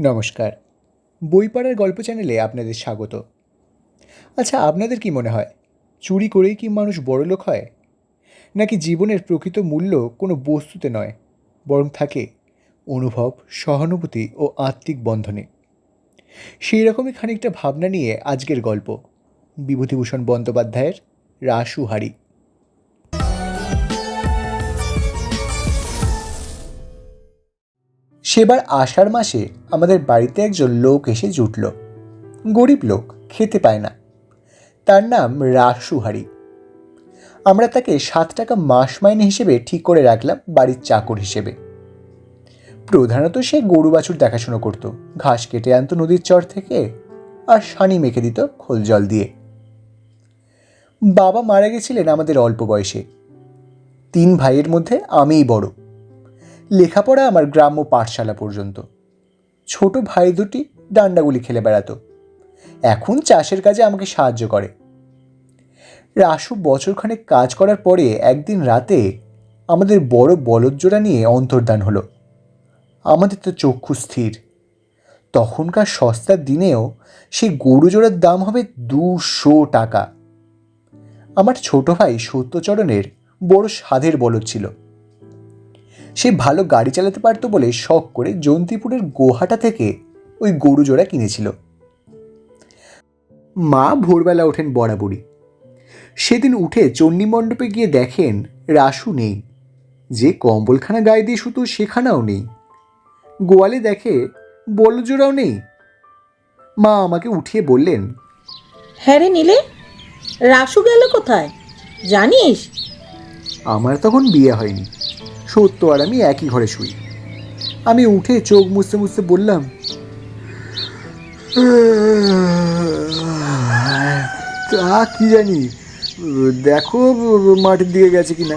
নমস্কার। বই বইপাড়ার গল্প চ্যানেলে আপনাদের স্বাগত। আচ্ছা আপনাদের কি মনে হয়, চুরি করেই কি মানুষ বড়লোক হয়? নাকি জীবনের প্রকৃত মূল্য কোনো বস্তুতে নয়, বরং থাকে অনুভব, সহানুভূতি ও আত্মিক বন্ধনে? সেই রকমই খানিকটা ভাবনা নিয়ে আজকের গল্প। বিভূতিভূষণ বন্দ্যোপাধ্যায়ের রাসুহারি। সেবার আষাঢ় মাসে আমাদের বাড়িতে একজন লোক এসে জুটল। গরিব লোক, খেতে পায় না। তার নাম রাসুহারি আমরা তাকে সাত টাকা মাস মাইনে হিসেবে ঠিক করে রাখলাম বাড়ির চাকর হিসেবে। প্রধানত সে গরু বাছুর দেখাশুনো করতো। ঘাস কেটে আনতো নদীর চর থেকে আর সানি মেখে দিত খোল জল দিয়ে। বাবা মারা গেছিলেন আমাদের অল্প বয়সে। তিন ভাইয়ের মধ্যে আমিই বড়। লেখাপড়া আমার গ্রাম্য পাঠশালা পর্যন্ত। ছোট ভাই দুটি ডান্ডাগুলি খেলে বেড়াতো। এখন চাষের কাজে আমাকে সাহায্য করে। রাসু বছরখানেক কাজ করার পরে একদিন রাতে আমাদের বড় বলদজোড়া নিয়ে অন্তর্ধান হলো। আমাদের তো চক্ষু স্থির। তখনকার সস্তার দিনেও সেই গরু জোড়ার দাম হবে দুশো টাকা। আমার ছোট ভাই সত্যচরণের বড় সাধের বলদ ছিল। সে ভালো গাড়ি চালাতে পারতো বলে শখ করে জন্তিপুরের গোহাটা থেকে ওই গরু জোড়া কিনেছিল। মা ভোরবেলা ওঠেন বরাবরই। সেদিন উঠে চণ্ডী মণ্ডপে গিয়ে দেখেন রাসু নেই। যে কম্বলখানা গায়ে দিয়ে শুধু সেখানাও নেই। গোয়ালে দেখে বলজোড়াও নেই। মা আমাকে উঠিয়ে বললেন হ্যাঁ রে নীলে রাসু গেল কোথায়? জানিস? আমার তখন বিয়ে হয়নি। সত্য আর আমি একই ঘরে শুই। আমি উঠে চোখ মুছতে মুছতে বললাম তা কি জানি দেখো মাঠের দিকে গেছে কিনা?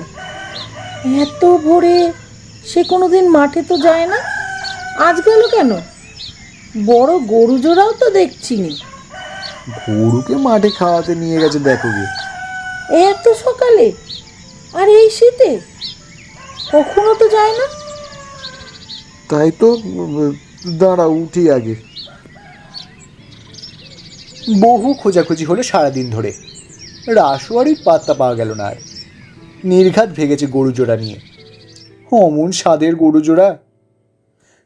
এত ভোরে সে কোনোদিন মাঠে তো যায় না? আজ গেল কেন? বড় গরু জোড়াও তো দেখছি নি গরুকে মাঠে খাওয়াতে নিয়ে গেছে দেখো গে এত সকালে? আর এই শীতে? কখনো তো যায় না। তাই তো দাঁড়া উঠি আগে। বহু খোঁজাখুঁজি হলো সারাদিন ধরে। রাসুয়ারির পাত্তা পাওয়া গেল না আর। নির্ঘাত ভেগেছে গরু জোড়া নিয়ে। অমন স্বাদের গরু জোড়া।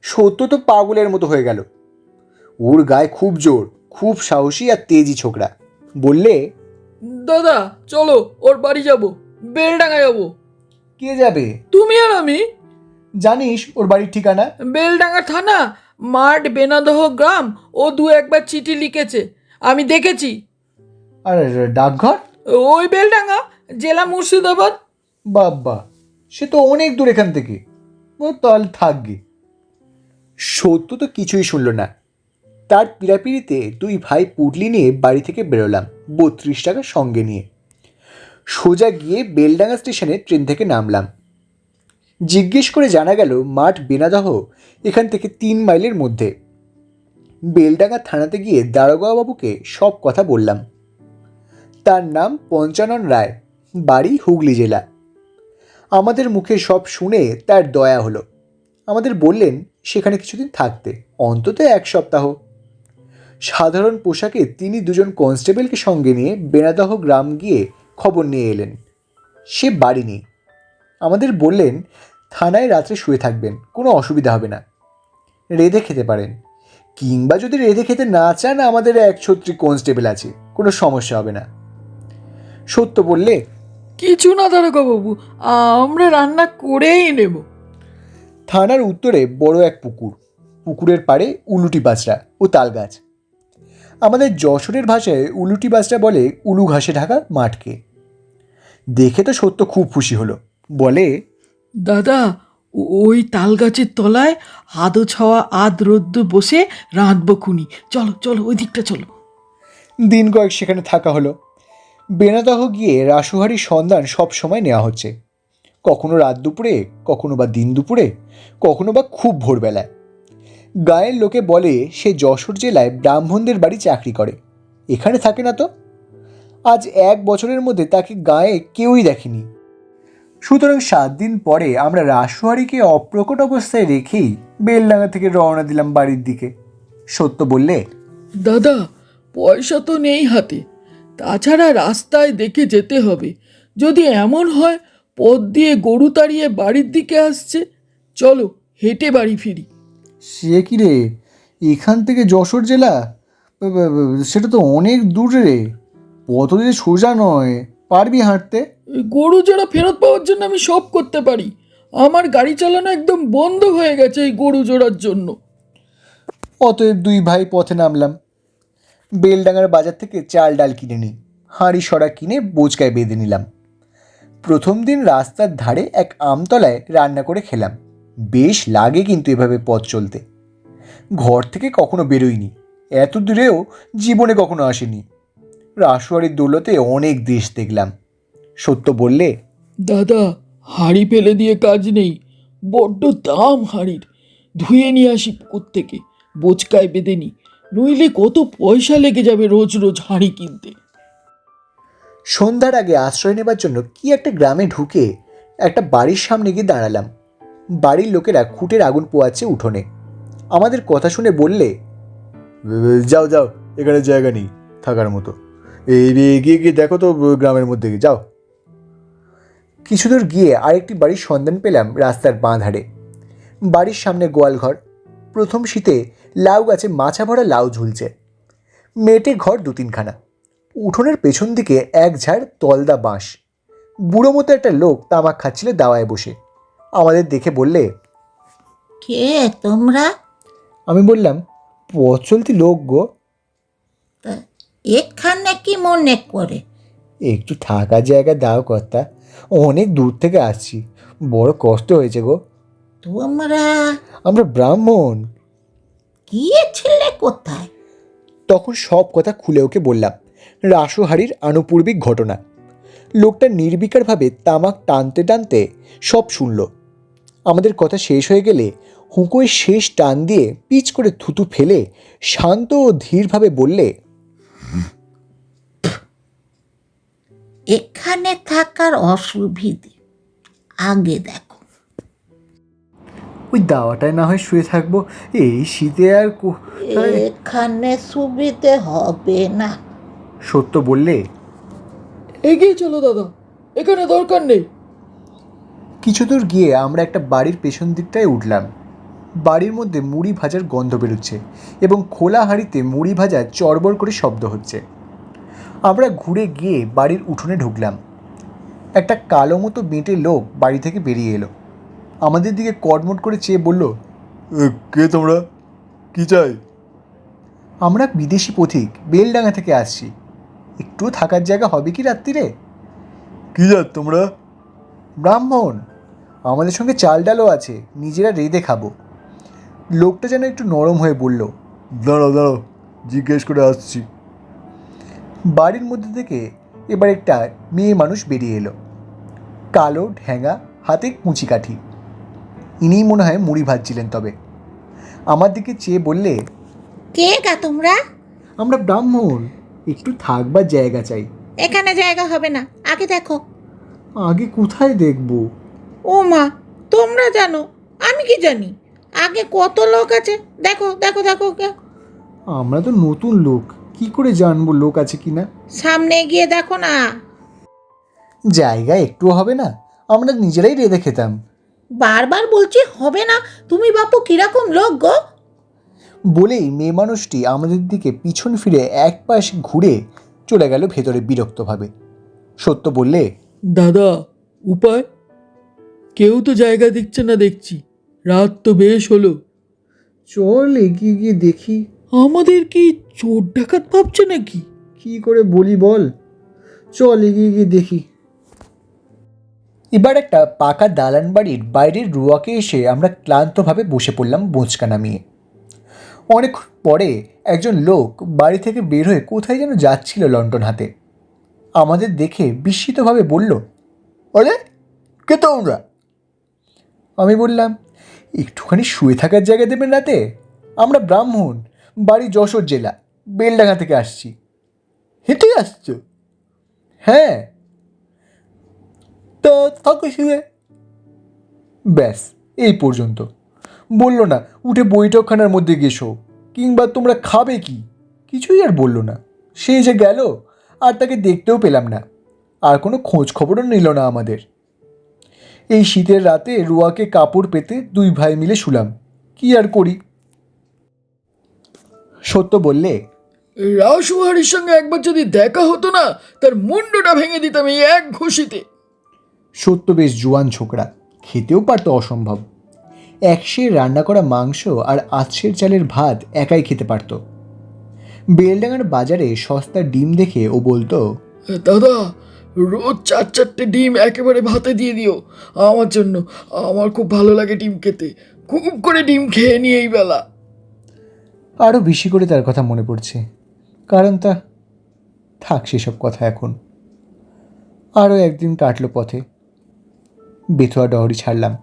সত্য তো পাগলের মতো হয়ে গেল। ওর গায়ে খুব জোর খুব সাহসী আর তেজি ছোকরা। বললে দাদা চলো ওর বাড়ি যাব। বেলডাঙ্গা যাব। কে যাবে? তুমি আর আমি। জানিস ওর বাড়ির ঠিকানা? বেলডাঙ্গা থানা মাঠ বেনাদহ গ্রাম ও দু একবার চিঠি লিখেছে। আমি দেখেছি। আর ডাকঘর? ওই বেলডাঙ্গা জেলা মুর্শিদাবাদ। বাব্বা সে তো অনেক দূর এখান থেকে। ও তল থাকবে। সত্য তো কিছুই শুনল না। তার পিড়াপিড়িতে দুই ভাই পুটলি নিয়ে বাড়ি থেকে বেরোলাম বত্রিশ টাকা সঙ্গে নিয়ে। সোজা গিয়ে বেলডাঙ্গা স্টেশনে ট্রেন থেকে নামলাম। জিজ্ঞেস করে জানা গেল, মাঠ বেনাদহ, এখান থেকে তিন মাইলের মধ্যে। বেলডাঙ্গা থানাতে গিয়ে বাবুকে সব কথা বললাম। তার নাম পঞ্চানন রায়, বাড়ি হুগলি জেলা। আমাদের মুখে সব শুনে তার দয়া হলো। আমাদের বললেন, সেখানে কিছুদিন থাকতে, অন্তত এক সপ্তাহ। সাধারণ পোশাকে তিনি দুজন কনস্টেবলকে সঙ্গে নিয়ে বেনাদহ গ্রাম গিয়ে খবর নিয়ে এলেন। সে বাড়ি নেই। আমাদের বললেন থানায় রাত্রে শুয়ে থাকবেন কোনো অসুবিধা হবে না। রেঁধে খেতে পারেন। কিংবা যদি রেঁধে খেতে না চান আমাদের এক ছত্রী কনস্টেবল আছে কোনো সমস্যা হবে না। সত্য বললে কিছু না বাবু আমরা রান্না করেই নেব। থানার উত্তরে বড় এক পুকুর। পুকুরের পাড়ে উলুটি বাছরা ও তাল গাছ। আমাদের যশোরের ভাষায় উলুটি বাছরা বলে উলু ঘাসে ঢাকা মাঠকে। দেখে তো সত্য খুব খুশি হলো। বলে দাদা ওই তাল গাছের তলায় আদো ছাওয়া আদ রোদ্দ বসে রাঁধবো খুনি। চলো চলো ওই দিকটা চলো। দিন কয়েক সেখানে থাকা হলো। বেনাদহ গিয়ে রাসুহারির সন্ধান সব সময় নেওয়া হচ্ছে। কখনো রাত দুপুরে কখনো বা দিন দুপুরে কখনো বা খুব ভোরবেলায়। গায়ের লোকে বলে সে যশোর জেলায় ব্রাহ্মণদের বাড়ি চাকরি করে। এখানে থাকে না তো? আজ এক বছরের মধ্যে তাকে গায়ে কেউই দেখেনি। সুতরাং সাত দিন পরে আমরা রাসুহারিকে অপ্রকট অবস্থায় রেখেই বেলডাঙ্গা থেকে রওনা দিলাম বাড়ির দিকে। সত্য বললে দাদা পয়সা তো নেই হাতে। তাছাড়া রাস্তায় দেখে যেতে হবে। যদি এমন হয় পথ দিয়ে গরু তাড়িয়ে বাড়ির দিকে আসছে। চলো হেঁটে বাড়ি ফিরি। সে কি রে? এখান থেকে যশোর জেলা? সেটা তো অনেক দূর রে। পথ সোজা নয়। পারবি হাঁটতে? গরু জোড়া ফেরত পাওয়ার জন্য আমি সব করতে পারি। আমার গাড়ি চালানো একদম বন্ধ হয়ে গেছে এই গরু জোড়ার জন্য। অতএব দুই ভাই পথে নামলাম। বেলডাঙ্গার বাজার থেকে চাল ডাল কিনে নিই। হাঁড়ি সরা কিনে বোচকায় বেঁধে নিলাম। প্রথম দিন রাস্তার ধারে এক আমতলায় রান্না করে খেলাম। বেশ লাগে কিন্তু এভাবে পথ চলতে। ঘর থেকে কখনো বেরোইনি। এত দূরেও জীবনে কখনো আসেনি। রাসুয়ারির দৌলতে অনেক দেশ দেখলাম। সত্য বললে? দাদা হাঁড়ি ফেলে দিয়ে কাজ নেই। বড্ড দাম হাঁড়ির। ধুয়ে নিয়ে আসি পুকুর থেকে। বোচকায় বেঁধে নি। নইলে কত পয়সা লেগে যাবে রোজ রোজ হাঁড়ি কিনতে। সন্ধ্যার আগে আশ্রয় নেবার জন্য কি একটা গ্রামে ঢুকে একটা বাড়ির সামনে গিয়ে দাঁড়ালাম। বাড়ির লোকেরা খুঁটের আগুন পোয়াচ্ছে উঠোনে। আমাদের কথা শুনে বললে যাও যাও এখানে জায়গা নেই থাকার মতো। এগিয়ে গিয়ে দেখো তো গ্রামের মধ্যে গিয়ে যাও। কিছু দূর গিয়ে আরেকটি বাড়ির সন্ধান পেলাম রাস্তার বাঁ ধারে। বাড়ির সামনে গোয়ালঘর প্রথম শীতে লাউ গাছে মাছা ভরা লাউ ঝুলছে। মেটে ঘর দু তিনখানা উঠোনের পেছন দিকে এক ঝাড় তলদা বাঁশ। বুড়ো মতো একটা লোক তামাক খাচ্ছিল দাওয়ায় বসে। আমাদের দেখে বললে কে তোমরা? আমি বললাম পথ চলতি লোক গো। এখানে কি মনে করে? একটু থাকার জায়গা দাও কর্তা অনেক দূর থেকে আসছি বড় কষ্ট হয়েছে গো। তোমরা? আমরা ব্রাহ্মণ। গিয়েছিলে কোথায়? তখন সব কথা খুলে ওকে বললাম রাসুহারির আনুপূর্বিক ঘটনা। লোকটা নির্বিকারভাবে তামাক টানতে টানতে সব শুনল। আমাদের কথা শেষ হয়ে গেলে হুঁকোয় শেষ টান দিয়ে পিচ করে থুতু ফেলে শান্ত ও ধীরভাবে বললে এখানে থাকার অসুবিধে। আগে দেখো। ওই দাওয়াটায় না হয় শুয়ে থাকব। এই শীতে আর কো- এখানে সুবিধে হবে না। সত্য বললে? এগিয়ে চলো দাদা। এখানে দরকার নেই। কিছু দূর গিয়ে আমরা একটা বাড়ির পেছন দিকটায় উঠলাম। বাড়ির মধ্যে মুড়ি ভাজার গন্ধ বেরোচ্ছে এবং খোলা হাঁড়িতে মুড়ি ভাজা চড়বড় করে শব্দ হচ্ছে। আমরা ঘুরে গিয়ে বাড়ির উঠোনে ঢুকলাম। একটা কালো মতো বেঁটে লোক বাড়ি থেকে বেরিয়ে এলো। আমাদের দিকে কটমট করে চেয়ে বলল কে তোমরা? কি চাই? আমরা বিদেশি পথিক, বেলডাঙ্গা থেকে আসছি। একটু থাকার জায়গা হবে কি রাত্রিরে? কি যাত তোমরা? ব্রাহ্মণ। আমাদের সঙ্গে চাল ডালও আছে, নিজেরা রেঁধে খাব। লোকটা যেন একটু নরম হয়ে বলল, দাঁড়াও দাঁড়াও, জিজ্ঞেস করে আসছি। বাড়ির মধ্যে থেকে এবার একটা মেয়ে মানুষ বেরিয়ে এলো। কালো ঢ্যাঙা হাতে কুঁচি কাঠি। ইনিই মনে হয় মুড়ি ভাজছিলেন তবে। আমার দিকে চেয়ে বললে কে গা তোমরা? আমরা ব্রাহ্মণ একটু থাকবার জায়গা চাই। এখানে জায়গা হবে না আগে দেখো। আগে কোথায় দেখব? ও মা তোমরা জানো আমি কি জানি? আগে কত লোক আছে? দেখো দেখো দেখো কে- আমরা তো নতুন লোক। কি করে জানব লোক আছে কি না? সামনে গিয়ে দেখো না। জায়গা একটু হবে না আমরা নিজেরাই রেঁধে খেতাম। বারবার বলছি হবে না তুমি বাপু কীরকম লোক গো? বলেই মেয়ে মানুষটি আমাদের দিকে পিছন ফিরে এক পাশ ঘুরে চলে গেল ভেতরে বিরক্তভাবে। সত্য বললে দাদা উপায়? কেউ তো জায়গা দিচ্ছে না দেখছি রাত তো বেশ হলো। চল এগিয়ে গিয়ে দেখি। আমাদের কি চোর ডাকাত ভাবছে নাকি? কি করে বলি বল? চল এগিয়ে গিয়ে দেখি। এবার একটা পাকা দালান বাড়ির বাইরের রুয়াকে এসে আমরা ক্লান্তভাবে বসে পড়লাম বোঁচকা নামিয়ে। অনেক পরে একজন লোক বাড়ি থেকে বের হয়ে কোথায় যেন যাচ্ছিল লন্ডন হাতে। আমাদের দেখে বিস্মিতভাবে বলল আরে কে তোমরা? আমি বললাম একটুখানি শুয়ে থাকার জায়গা দেবেন রাতে? আমরা ব্রাহ্মণ। বাড়ি যশোর জেলা, বেলডাঙ্গা থেকে আসছি। হেঁটে আসছো? হ্যাঁ। তো থাকো শুয়ে। ব্যাস, এই পর্যন্ত। বলল না, উঠে বৈঠকখানার মধ্যে গেছো, কিংবা তোমরা খাবে কি? কিছুই আর বলল না। সে যে গেল, আর তাকে দেখতেও পেলাম না। আর কোনো খোঁজ খবরও নিল না আমাদের। এই শীতের রাতে রুয়াকে কাপড় পেতে দুই ভাই মিলে শুলাম। কি আর করি? সত্য বললে? রাসুহারির সঙ্গে একবার যদি দেখা হতো না তার মুন্ডটা ভেঙে দিতাম এই এক ঘুষিতে। সত্য বেশ জোয়ান ছোকরা খেতেও পারত অসম্ভব। একশে রান্না করা মাংস আর আতসের চালের ভাত একাই খেতে পারতো। বেলডাঙার বাজারে সস্তা ডিম দেখে ও বলতো দাদা রোজ চার চারটে ডিম একেবারে ভাতে দিয়ে দিও। আমার জন্য আমার খুব ভালো লাগে ডিম খেতে। খুব করে ডিম খেয়ে নিয়ে এই বেলা। আরও বেশি করে তার কথা মনে পড়ছে। কারণ তা থাক সেসব কথা এখন। আরও একদিন কাটলো পথে। বেথুয়া ডহরি ছাড়লাম।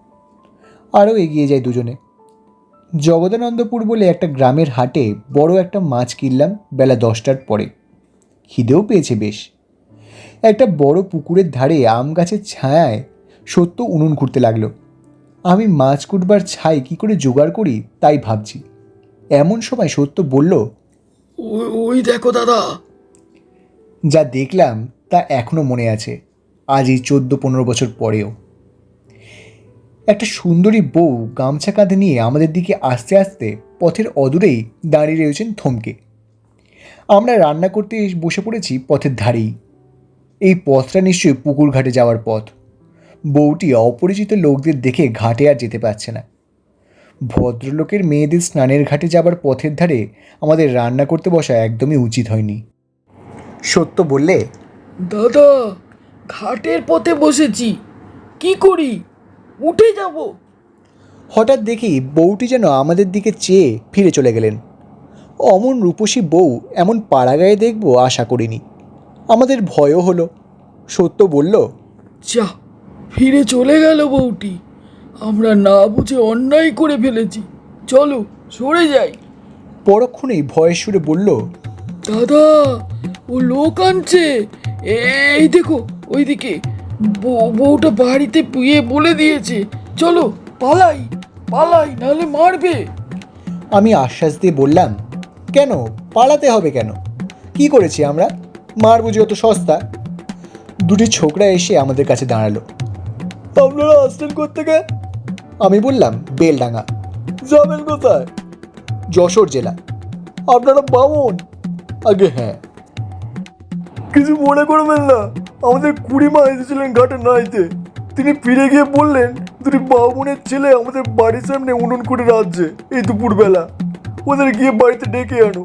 আরও এগিয়ে যায় দুজনে। জগদানন্দপুর বলে একটা গ্রামের হাটে বড় একটা মাছ কিনলাম বেলা দশটার পরে। খিদেও পেয়েছে বেশ। একটা বড় পুকুরের ধারে আম গাছের ছায়ায় সত্য উনুন ঘুরতে লাগল। আমি মাছ কুটবার ছাই কী করে জোগাড় করি তাই ভাবছি। এমন সময় সত্য বলল ওই- দেখো দাদা। যা দেখলাম তা এখনও মনে আছে আজ এই চোদ্দ পনেরো বছর পরেও। একটা সুন্দরী বউ গামছা কাঁধে নিয়ে আমাদের দিকে আসতে আসতে পথের অদূরেই দাঁড়িয়ে রয়েছেন থমকে। আমরা রান্না করতে বসে পড়েছি পথের ধারেই। এই পথটা নিশ্চয়ই পুকুর ঘাটে যাওয়ার পথ। বউটি অপরিচিত লোকদের দেখে ঘাটে আর যেতে পারছে না। ভদ্রলোকের মেয়েদের স্নানের ঘাটে যাবার পথের ধারে আমাদের রান্না করতে বসা একদমই উচিত হয়নি। সত্য বললে? দাদা ঘাটের পথে বসেছি। কি করি? উঠে যাব। হঠাৎ দেখি বউটি যেন আমাদের দিকে চেয়ে ফিরে চলে গেলেন। অমন রূপসী বউ এমন পাড়াগায়ে দেখব আশা করিনি। আমাদের ভয়ও হলো। সত্য বলল যা ফিরে চলে গেল বউটি। আমরা না বুঝে অন্যায় করে ফেলেছি। চলো সরে যাই। পরক্ষণেই ভয়ে সুরে বলল দাদা ও লোক আনছে। এই দেখো ওইদিকে। বউ- বউটা বাড়িতে পুয়ে বলে দিয়েছে। চলো পালাই পালাই নাহলে মারবে। আমি আশ্বাস দিয়ে বললাম কেন? পালাতে হবে কেন? কি করেছি আমরা? মার বুঝি অত সস্তা? দুটি ছোকরা এসে আমাদের কাছে দাঁড়াল। আপনারা আসছেন কোথেকে আমি বললাম বেলডাঙ্গা। যাবেন কোথায়? যশোর জেলা আপনারা বামন? আগে হ্যাঁ। কিছু মনে করবেন না আমাদের কুড়িমা এসেছিলেন ঘাটে নাইতে। তিনি ফিরে গিয়ে বললেন দুটি বামুনের ছেলে আমাদের বাড়ির সামনে উনুন করে রাজ্যে এই দুপুরবেলা। ওদের গিয়ে বাড়িতে ডেকে আনো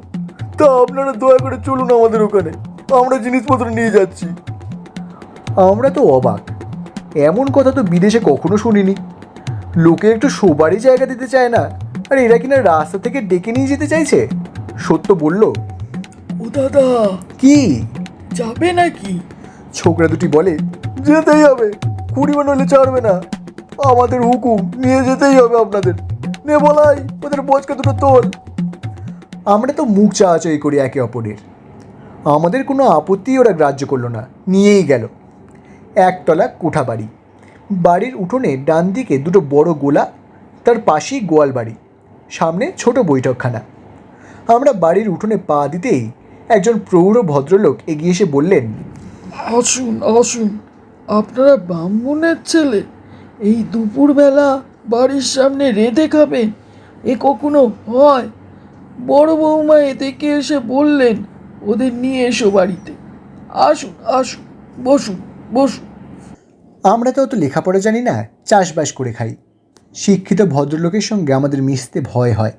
তা আপনারা দয়া করে চলুন আমাদের ওখানে। আমরা জিনিসপত্র নিয়ে যাচ্ছি। আমরা তো অবাক। এমন কথা তো বিদেশে কখনো শুনিনি। লোকে একটু শোবারই জায়গা দিতে চায় না। আর এরা কিনা রাস্তা থেকে ডেকে নিয়ে যেতে চাইছে? সত্য বলল। ও দাদা। কি? যাবে নাকি? ছোকরা দুটি বলে যেতেই হবে। কুড়ি কুড়িমা হলে ছাড়বে না। আমাদের হুকুম নিয়ে যেতেই হবে আপনাদের। নে বলাই ওদের বোঝকা দুটো তোল। আমরা তো মুখ চাওয়াচাই করি একে অপরের। আমাদের কোনো আপত্তি ওরা গ্রাহ্য করল না নিয়েই গেল। একতলা কোঠা বাড়ি বাড়ির উঠোনে ডান দিকে দুটো বড় গোলা, তার পাশেই গোয়াল বাড়ি, সামনে ছোট বৈঠকখানা। আমরা বাড়ির উঠোনে পা দিতেই একজন প্রৌঢ় ভদ্রলোক এগিয়ে এসে বললেন, আসুন আসুন, আপনারা ব্রাহ্মণের ছেলে, এই দুপুরবেলা বাড়ির সামনে রেঁধে খাবেন, এ কখনো হয়? বড় বৌমা এদিকে এসে বললেন, ওদের নিয়ে এসো বাড়িতে, আসুন আসুন, বসুন বসুন। আমরা তো অত লেখাপড়া জানি না চাষবাস করে খাই। শিক্ষিত ভদ্রলোকের সঙ্গে আমাদের মিশতে ভয় হয়।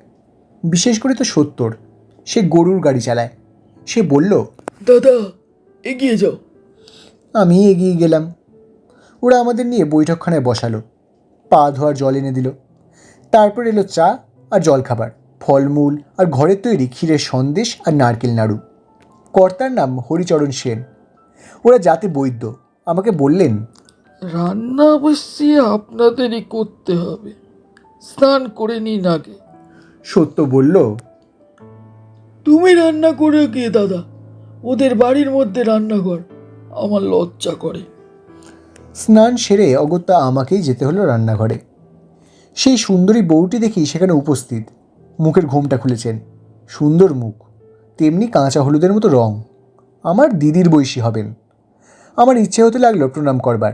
বিশেষ করে তো সত্তর। সে গরুর গাড়ি চালায়। সে বলল দাদা এগিয়ে যাও। আমি এগিয়ে গেলাম। ওরা আমাদের নিয়ে বৈঠকখানায় বসালো। পা ধোয়ার জল এনে দিল। তারপর এলো চা আর জলখাবার ফলমূল আর ঘরের তৈরি ক্ষীরের সন্দেশ আর নারকেল নাড়ু। কর্তার নাম হরিচরণ সেন। ওরা জাতে বৈদ্য। আমাকে বললেন রান্না অবশ্যই আপনাদেরই করতে হবে। স্নান করে নিন আগে। সত্য বলল তুমি রান্না করে কে দাদা? ওদের বাড়ির মধ্যে রান্নাঘর। আমার লজ্জা করে। স্নান সেরে অগত্যা আমাকেই যেতে হলো রান্নাঘরে। সেই সুন্দরী বউটি দেখি সেখানে উপস্থিত। মুখের ঘোমটা খুলেছেন। সুন্দর মুখ। তেমনি কাঁচা হলুদের মতো রং। আমার দিদির বয়সী হবেন। আমার ইচ্ছে হতে লাগল প্রণাম করবার।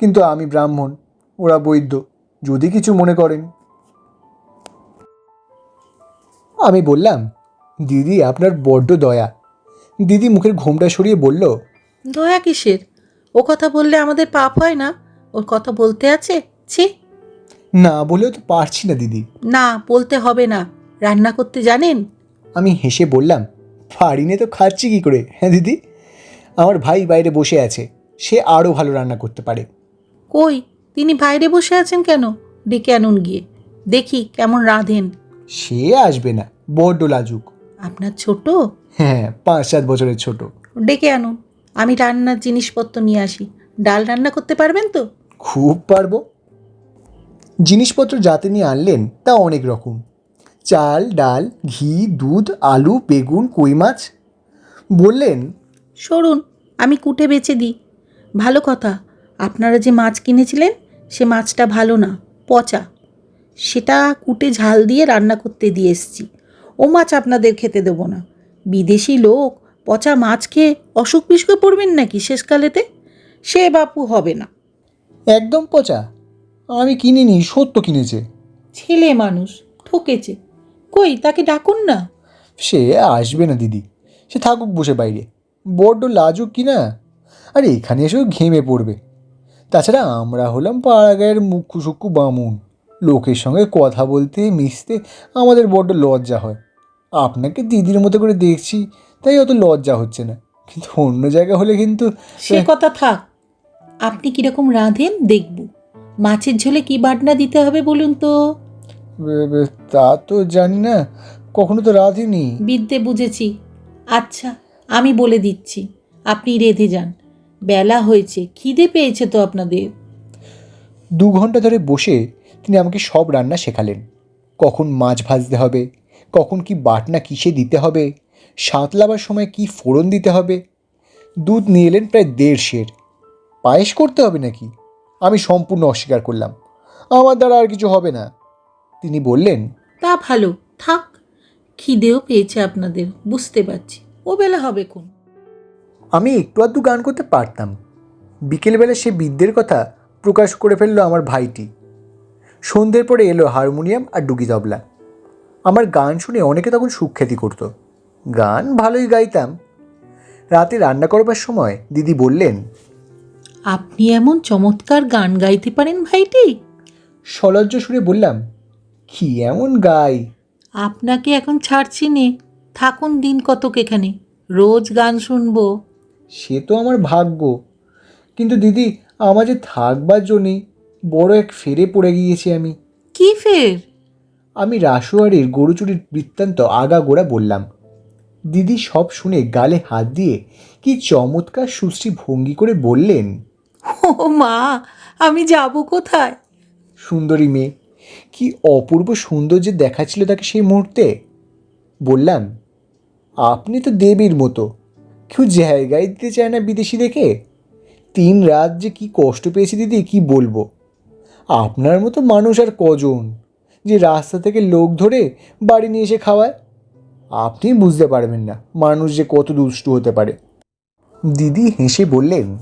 কিন্তু আমি ব্রাহ্মণ ওরা বৈদ্য যদি কিছু মনে করেন। আমি বললাম দিদি আপনার বড্ড দয়া। দিদি মুখের ঘোমটা সরিয়ে বলল দয়া কিসের? ও কথা বললে আমাদের পাপ হয় না? ওর কথা বলতে আছে? ছি! না বলেও তো পারছি না দিদি। না বলতে হবে না। রান্না করতে জানেন? আমি হেসে বললাম পারিনে তো খাচ্ছি কি করে হ্যাঁ দিদি? আমার ভাই বাইরে বসে আছে সে আরও ভালো রান্না করতে পারে। কই তিনি বাইরে বসে আছেন কেন? ডেকে আনুন গিয়ে। দেখি কেমন রাঁধেন। সে আসবে না বড্ড লাজুক। আপনার ছোট? হ্যাঁ পাঁচ সাত বছরের ছোট। ডেকে আনুন আমি রান্নার জিনিসপত্র নিয়ে আসি। ডাল রান্না করতে পারবেন তো? খুব পারব। জিনিসপত্র যাতে নিয়ে আনলেন তা অনেক রকম। চাল ডাল ঘি দুধ আলু বেগুন কই মাছ। বললেন সরুন আমি কুটে বেচে দিই। ভালো কথা আপনারা যে মাছ কিনেছিলেন সে মাছটা ভালো না পচা। সেটা কুটে ঝাল দিয়ে রান্না করতে দিয়ে এসছি। ও মাছ আপনাদের খেতে দেবো না। বিদেশি লোক পচা মাছ খেয়ে অসুখ বিসুখে পড়বেন নাকি শেষকালেতে? সে বাপু হবে না। একদম পচা। আমি কিনিনি সত্য কিনেছে। ছেলে মানুষ ঠকেছে। কই তাকে ডাকুন না। সে আসবে না দিদি। সে থাকুক বসে বাইরে। বড্ড লাজুক কি না আর এখানে এসেও ঘেমে পড়বে। তাছাড়া আমরা হলাম পাড়াগায়ের মুখ্যু সুক্কু বামুন। লোকের সঙ্গে কথা বলতে মিশতে আমাদের বড্ড লজ্জা হয়। আপনাকে দিদির মতো করে দেখছি তাই অত লজ্জা হচ্ছে না। কিন্তু অন্য জায়গা হলে কিন্তু সে কথা থাক। আপনি কীরকম রাঁধেন দেখব। মাছের ঝোলে কি বাটনা দিতে হবে বলুন তো? তা তো জানি না। কখনো তো রাঁধিনি। বিদ্যে বুঝেছি। আচ্ছা আমি বলে দিচ্ছি। আপনি রেঁধে যান। বেলা হয়েছে খিদে পেয়েছে তো আপনাদের? দু ঘণ্টা ধরে বসে তিনি আমাকে সব রান্না শেখালেন। কখন মাছ ভাজতে হবে কখন কি বাটনা কিসে দিতে হবে সাঁতলাবার সময় কি ফোড়ন দিতে হবে দুধ নিয়ে এলেন প্রায় দেড় সের পায়েস করতে হবে নাকি? আমি সম্পূর্ণ অস্বীকার করলাম। আমার দ্বারা আর কিছু হবে না। তিনি বললেন তা ভালো থাক। খিদেও পেয়েছে আপনাদের বুঝতে পারছি। ও বেলা হবে কোন? আমি একটু আধটু গান করতে পারতাম। বিকেলবেলা সে বিদ্যের কথা প্রকাশ করে ফেলল আমার ভাইটি। সন্ধ্যের পরে এলো হারমোনিয়াম আর ডুগি তবলা। আমার গান শুনে অনেকে তখন সুখ্যাতি করতো। গান ভালোই গাইতাম। রাতে রান্না করবার সময় দিদি বললেন আপনি এমন চমৎকার গান গাইতে পারেন ভাইটি। সলজ্জ সুরে বললাম কি এমন গাই? আপনাকে এখন ছাড়ছি নে। থাকুন দিন কতক এখানে। রোজ গান শুনব। সে তো আমার ভাগ্য। কিন্তু দিদি আমার যে থাকবার জন্যেই বড় এক ফেরে পড়ে গিয়েছি আমি। কি ফের? আমি রাসোয়ারের গরু চুরির বৃত্তান্ত আগাগোড়া বললাম দিদি সব শুনে গালে হাত দিয়ে কি চমৎকার সুশ্রী ভঙ্গি করে বললেন? ও মা আমি যাব কোথায়? সুন্দরী মেয়ে কি অপূর্ব সুন্দর যে দেখাচ্ছিল তাকে সেই মুহূর্তে? বললাম আপনি তো দেবীর মতো কেউ জায়গায় দিতে চায় না বিদেশি দেখে তিন রাত যে কী কষ্ট পেয়েছি দিদি কি বলব? আপনার মতো মানুষ আর কজন যে রাস্তা থেকে লোক ধরে বাড়ি নিয়ে এসে খাওয়ায়? আপনি বুঝতে পারবেন না মানুষ যে কত দুষ্টু হতে পারে। দিদি হেসে বললেন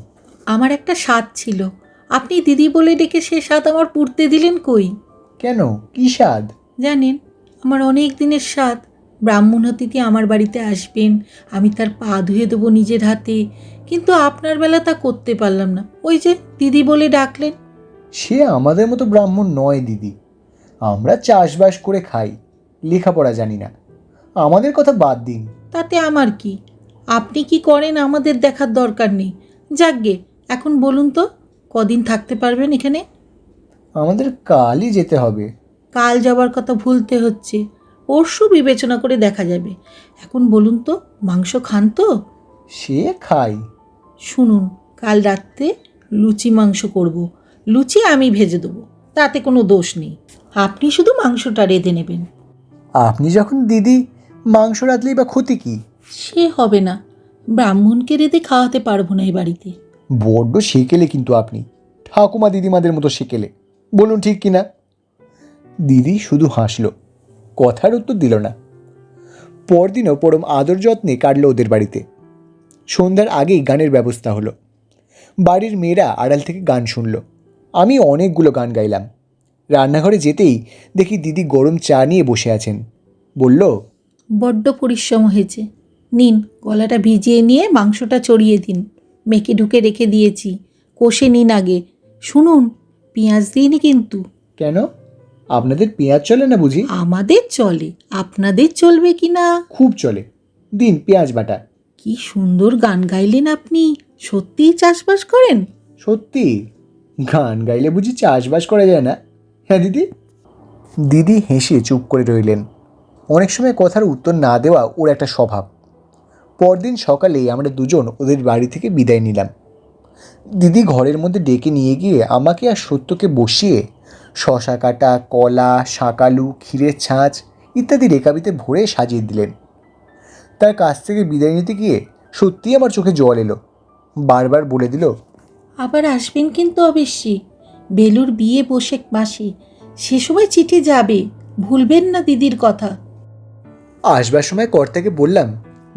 আমার একটা স্বাদ ছিল। আপনি দিদি বলে ডেকে সে স্বাদ আমার পুড়তে দিলেন কই? কেন? কী স্বাদ? জানেন আমার অনেক দিনের স্বাদ। ব্রাহ্মণ অতিথি আমার বাড়িতে আসবেন আমি তার পা ধুয়ে দেবো নিজের হাতে। কিন্তু আপনার বেলা তা করতে পারলাম না। ওই যে দিদি বলে ডাকলেন। সে আমাদের মতো ব্রাহ্মণ নয় দিদি। আমরা চাষবাস করে খাই লেখাপড়া জানি না। আমাদের কথা বাদ দিন। তাতে আমার কি? আপনি কি করেন আমাদের দেখার দরকার নেই। যাকগে এখন বলুন তো কদিন থাকতে পারবেন এখানে? আমাদের কালই যেতে হবে। কাল যাবার কথা ভুলতে হচ্ছে। পরশু বিবেচনা করে দেখা যাবে। এখন বলুন তো মাংস খান তো? সে খাই। শুনুন কাল রাত্রে লুচি মাংস করব। লুচি আমি ভেজে দেবো তাতে কোনো দোষ নেই। আপনি শুধু মাংসটা রেঁধে নেবেন। আপনি যখন দিদি মাংস রাঁধলেই বা ক্ষতি কি? সে হবে না। ব্রাহ্মণকে রেঁধে খাওয়াতে পারব না এই বাড়িতে। বড্ড সেকেলে কিন্তু আপনি। ঠাকুমা দিদিমাদের মতো সেকেলে। বলুন ঠিক কি না দিদি শুধু হাসলো। কথার উত্তর দিল না। পরদিনও পরম আদর যত্নে কাটলো ওদের বাড়িতে। সন্ধ্যার আগেই গানের ব্যবস্থা হলো। বাড়ির মেয়েরা আড়াল থেকে গান শুনলো। আমি অনেকগুলো গান গাইলাম। রান্নাঘরে যেতেই দেখি দিদি গরম চা নিয়ে বসে আছেন। বলল বড্ড পরিশ্রম হয়েছে। নিন গলাটা ভিজিয়ে নিয়ে মাংসটা চড়িয়ে দিন। মেখে ঢুকে রেখে দিয়েছি। কষে নিন আগে। শুনুন পেঁয়াজ দিইনি কিন্তু। কেন? আপনাদের পেঁয়াজ চলে না বুঝি? আমাদের চলে। আপনাদের চলবে কি না খুব চলে। দিন পেঁয়াজ বাটা। কি সুন্দর গান গাইলেন আপনি। সত্যিই চাষবাস করেন? সত্যি? গান গাইলে বুঝি চাষবাস করা যায় না? হ্যাঁ দিদি? দিদি হেসে চুপ করে রইলেন। অনেক সময় কথার উত্তর না দেওয়া ওর একটা স্বভাব। পরদিন সকালেই আমরা দুজন ওদের বাড়ি থেকে বিদায় নিলাম। দিদি ঘরের মধ্যে ডেকে নিয়ে গিয়ে আমাকে আর সত্যকে বসিয়ে শশা কাটা কলা শাকালু ক্ষীরের ছাঁচ ইত্যাদি রেকাবিতে ভরে সাজিয়ে দিলেন। তার কাছ থেকে বিদায় নিতে গিয়ে সত্যিই আমার চোখে জল এলো। বারবার বলে দিল আবার আসবেন কিন্তু অবশ্যই বেলুর বিয়ে বসে মাসে সে সময় চিঠি যাবে ভুলবেন না দিদির কথা। আসবার সময় কর্তাকে বললাম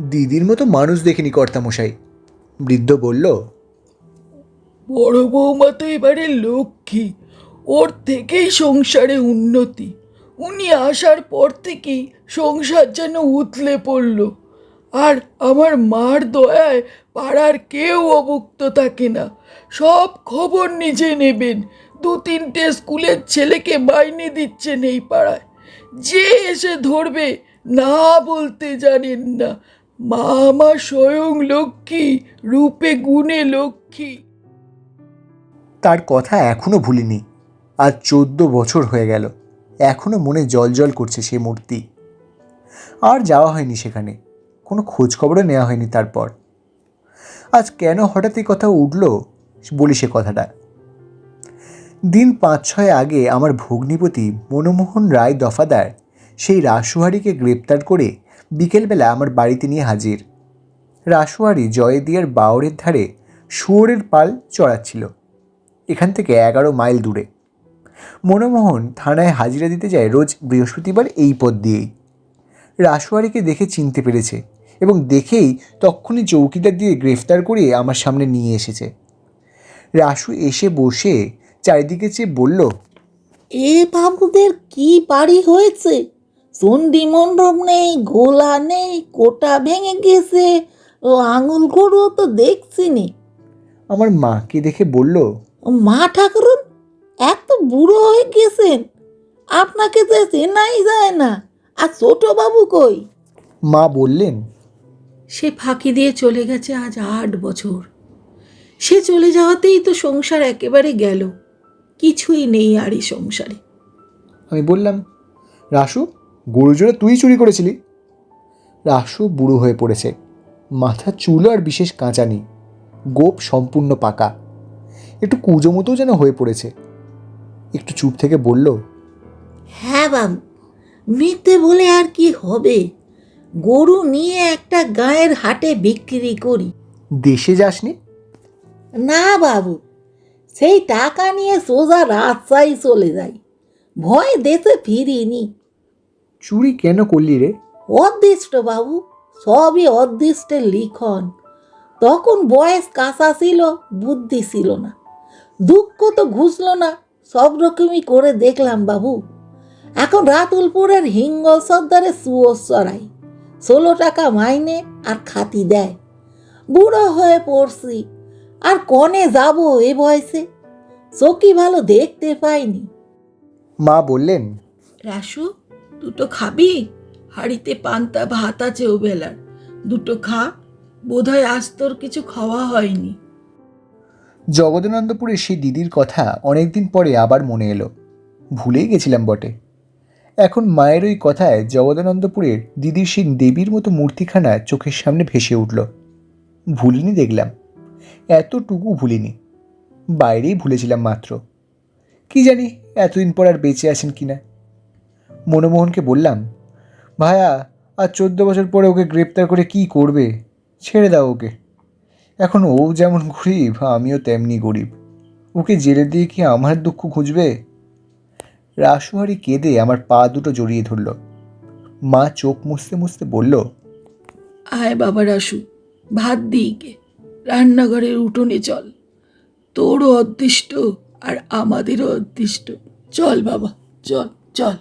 দিদির মতো মানুষ দেখিনি কর্তামশাই। বৃদ্ধ বলল বড় বৌমা তো এবারে লক্ষ্মী ওর থেকেই সংসারে উন্নতি। উনি আসার পর থেকেই সংসার যেন উতলে পড়ল। আর আমার মার দয়ায় পাড়ার কেউ অভুক্ত থাকে না। সব খবর নিজে নেবেন। দু তিনটে স্কুলের ছেলেকে মাইনে দিচ্ছেন এই পাড়ায়। যে এসে ধরবে, না বলতে জানেন না। মা আমার স্বয়ং লক্ষ্মী, রূপে গুণে লক্ষ্মী। তার কথা এখনও ভুলিনি। আজ চোদ্দ বছর হয়ে গেল। এখনও মনে জল জল করছে সেই মূর্তি। আর যাওয়া হয়নি সেখানে। কোনো খোঁজখবরও নেওয়া হয়নি তারপর। আজ কেন হঠাৎ এই কথা উঠল বলি সে কথাটা। দিন পাঁচ ছয় আগে আমার ভগ্নিপতি মনমোহন রায় দফাদার সেই রাসুহারিকে গ্রেপ্তার করে বিকেলবেলা আমার বাড়িতে নিয়ে হাজির। রাসুহারি জয়দিয়ার বাওরের ধারে শুয়োরের পাল চড়াচ্ছিল। এখান থেকে এগারো মাইল দূরে। মনমোহন থানায় হাজিরা দিতে যায় রোজ বৃহস্পতিবার এই পথ দিয়েই। রাসুয়ারিকে দেখে চিনতে পেরেছে এবং দেখেই তক্ষুনি চৌকিদার দিয়ে গ্রেফতার করে আমার সামনে নিয়ে এসেছে। রাসু এসে বসে চারিদিকে চেয়ে বলল এ বাবুদের কি বাড়ি হয়েছে? চণ্ডী মণ্ডপ নেই গোলা নেই কোটা ভেঙে গেছে ও আঙুল গরুও তো দেখছি নি। আমার মাকে দেখে বলল মা ঠাকুরন এত বুড়ো হয়ে গেছেন। আপনাকে তো চেনাই যায় না। আর ছোট বাবু কই? মা বললেন সে ফাঁকি দিয়ে চলে গেছে আজ আট বছর। সে চলে যাওয়াতেই তো সংসার একেবারে গেল। কিছুই নেই আর এই সংসারে। আমি বললাম রাসু গরু জোড়া তুই চুরি করেছিলি? রাসু বুড়ো হয়ে পড়েছে। মাথা চুল আর বিশেষ কাঁচা নেই। গোপ সম্পূর্ণ পাকা। একটু কুজো মতো যেন হয়ে পড়েছে। একটু চুপ থেকে বলল হ্যাঁ বাবু মিথ্যে বলে আর কি হবে? গরু নিয়ে একটা গায়ের হাটে বিক্রি করি। দেশে যাসনি? না বাবু সেই টাকা নিয়ে সোজা রাস্তায় চলে যাই। ভয় দেশে ফিরিনি। চুরি কেন করলি রে? অদৃষ্ট বাবু সবই অদৃষ্টের লিখন। তখন বয়স কাঁচা ছিল বুদ্ধি ছিল না। দুঃখ তো ঘুষল না সব রকমই করে দেখলাম বাবু। এখন রাতুলপুরের হিঙ্গল সর্দারে সুয়োর চড়াই ষোলো টাকা মাইনে আর খাতি দেয়। বুড়ো হয়ে পড়ছি আর কনে যাব এ বয়সে? চোখই ভালো দেখতে পাইনি। মা বললেন রাসু দুটো খাবি? হাড়িতে পান্তা ভাত আছে ও বেলার দুটো খা বোধহয় আজ তোর কিছু খাওয়া হয়নি। জগদানন্দপুরের সেই দিদির কথা অনেকদিন পরে আবার মনে এলো। ভুলেই গেছিলাম বটে। এখন মায়ের ওই কথায় জগদানন্দপুরের দিদির সেই দেবীর মতো মূর্তিখানা চোখের সামনে ভেসে উঠল। ভুলিনি দেখলাম। এতটুকু ভুলিনি। বাইরেই ভুলেছিলাম মাত্র। কি জানি এতদিন পর আর বেঁচে আছেন কি না মনমোহনকে বললাম, ভায়া, আর চোদ্দ বছর পরে ওকে গ্রেপ্তার করে কি করবে? ছেড়ে দাও ওকে। এখন ও যেমন গরিব, আমিও তেমনি গরিব। ওকে জেলে দিয়ে কি আমার দুঃখ ঘুচবে? রাসুহারি কেঁদে আমার পা দুটো জড়িয়ে ধরল। মা চোখ মুছতে মুছতে বলল, আয় বাবা রাসু, ভাত দিইকে রান্নাঘরের উঠোনে চল। তোরও অদৃষ্ট আর আমাদেরও অদৃষ্ট। চল বাবা, চল চল।